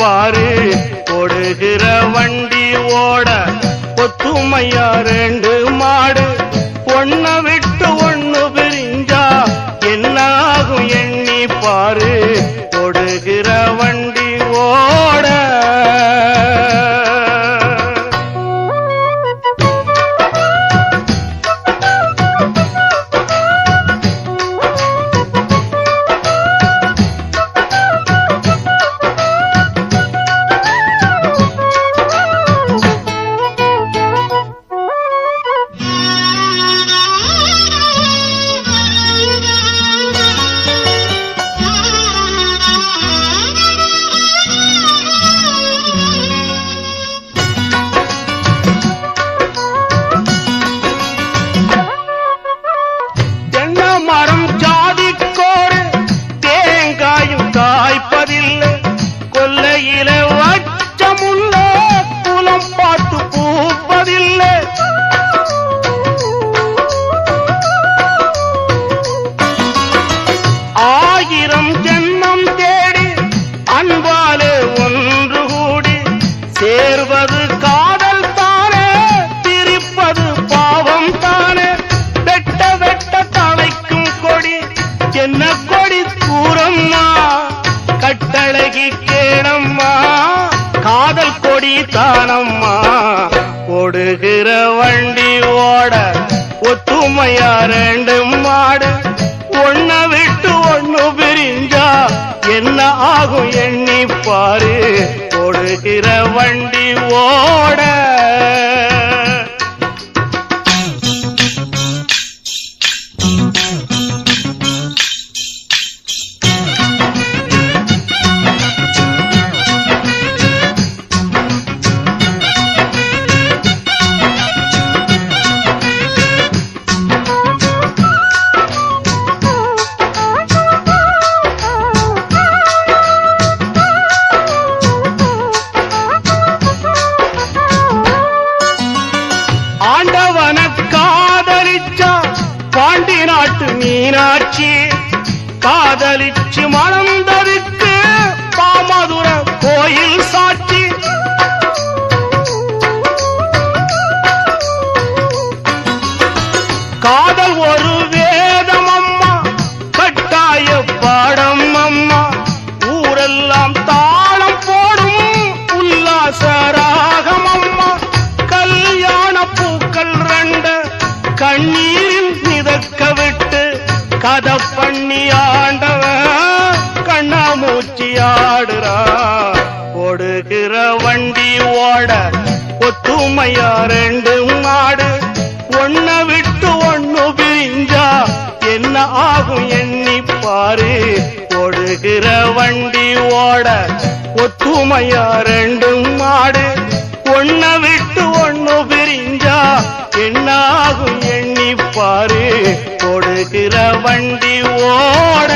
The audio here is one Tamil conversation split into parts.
பாரு ஓடுகிற வண்டி ஓட ஒத்துமையா ரெண்டு నీల వట్టముల్లో కులం పాటు என்ன ஆகும் எண்ணிப்பாரு ஓடுகிற வண்டி ஓட. ஆண்டவன காதலிச்சா பாண்டி நாட்டு மீனாட்சி. காதலிச்சு மணந்ததுக்கு பாமதுர கோயில் சாட்சி. காதல் ஒரு வேதம் அம்மா கட்டாய பாடம் வண்டி ஓட ஒத்துமையா ரெண்டு மாடு ஒன்ன விட்டு ஒண்ணு பிரிஞ்சா என்ன ஆகும் எண்ணி பாரு. ஓடுகிற வண்டி ஓட ஒத்துமையா ரெண்டு மாடு ஒன்ன விட்டு ஒண்ணு பிரிஞ்சா என்ன ஆகும் எண்ணி பாரு. ஓடுகிற வண்டி ஓட.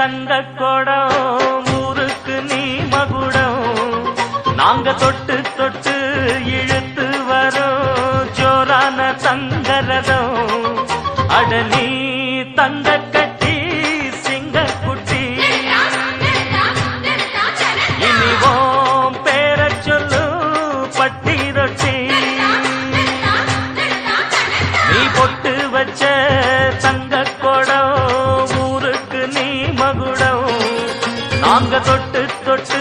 தந்த கொடம் ஊருக்கு நீ மகுடம். நாங்க தொட்டு தொட்டு இழுத்து வரோம். ஜோரான தங்கரதம். அடலி தங்க கட்டி சிங்க குட்டி. இனிவோம் பேர சொல்லு பட்டி ரொட்டி. நீ பொட்டு வச்ச தங்க தொட்டு தொட்டு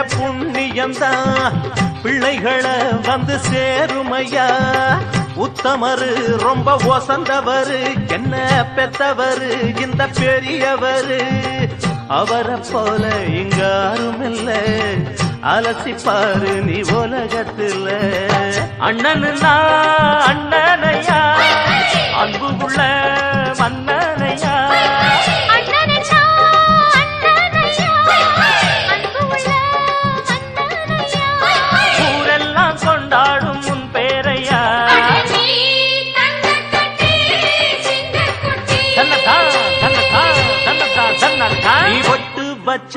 செஞ்ச புண்ணியம்தான். பிள்ளைகளை வந்து சேருமையா? உத்தமரு ரொம்ப ஒசந்தவரு என்ன பெத்தவரு இந்த பெரியவரு? அவரை போல இங்க யாரும் இல்ல அலசிப்பாரு நீ உலகத்துல. அண்ணன் நான் வச்ச